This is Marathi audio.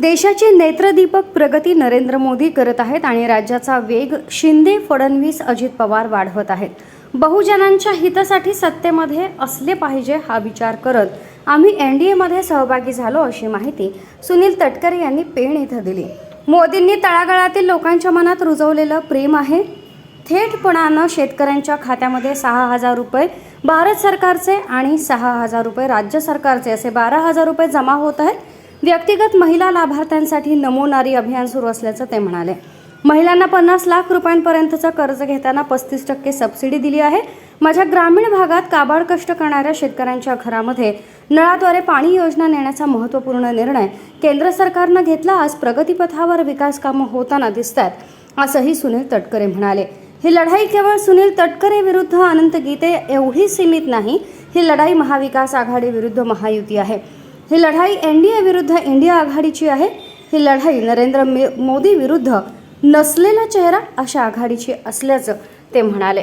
देशाचे नेत्रदीपक प्रगती नरेंद्र मोदी करत आहेत आणि राज्याचा वेग शिंदे फडणवीस अजित पवार वाढवत आहेत. बहुजनांच्या हितासाठी सत्तेमध्ये असले पाहिजे हा विचार करत आम्ही एन डी एमध्ये सहभागी झालो अशी माहिती सुनील तटकरे यांनी पेण इथं दिली. मोदींनी तळागाळातील लोकांच्या मनात रुजवलेलं प्रेम आहे. थेटपणानं शेतकऱ्यांच्या खात्यामध्ये सहा हजार रुपये भारत सरकारचे आणि सहा हजार रुपये राज्य सरकारचे असे बारा हजार रुपये जमा होत आहेत. व्यक्तिगत महिला लाभार्थ्यांसाठी नमो नारी अभियान सुरू असल्याचं ते म्हणाले. महिलांना पन्नास लाख रुपयांपर्यंतचं कर्ज घेताना पस्तीस टक्के सबसिडी दिली आहे. माझ्या ग्रामीण भागात काबाड कष्ट करणाऱ्या शेतकऱ्यांच्या घरामध्ये नळाद्वारे पाणी योजना नेण्याचा महत्त्वपूर्ण निर्णय केंद्र सरकारनं घेतला. आज प्रगतीपथावर विकास कामं होताना दिसत आहेत असंही सुनील तटकरे म्हणाले. ही लढाई केवळ सुनील तटकरे विरुद्ध अनंत गीते एवढी सीमित नाही. ही लढाई महाविकास आघाडी विरुद्ध महायुती आहे. ही लढाई एन डी ए विरुद्ध इंडिया आघाडीची आहे. ही लढाई नरेंद्र मे- मोदी विरुद्ध नसलेला चेहरा अशा आघाडीची असल्याचं ते म्हणाले.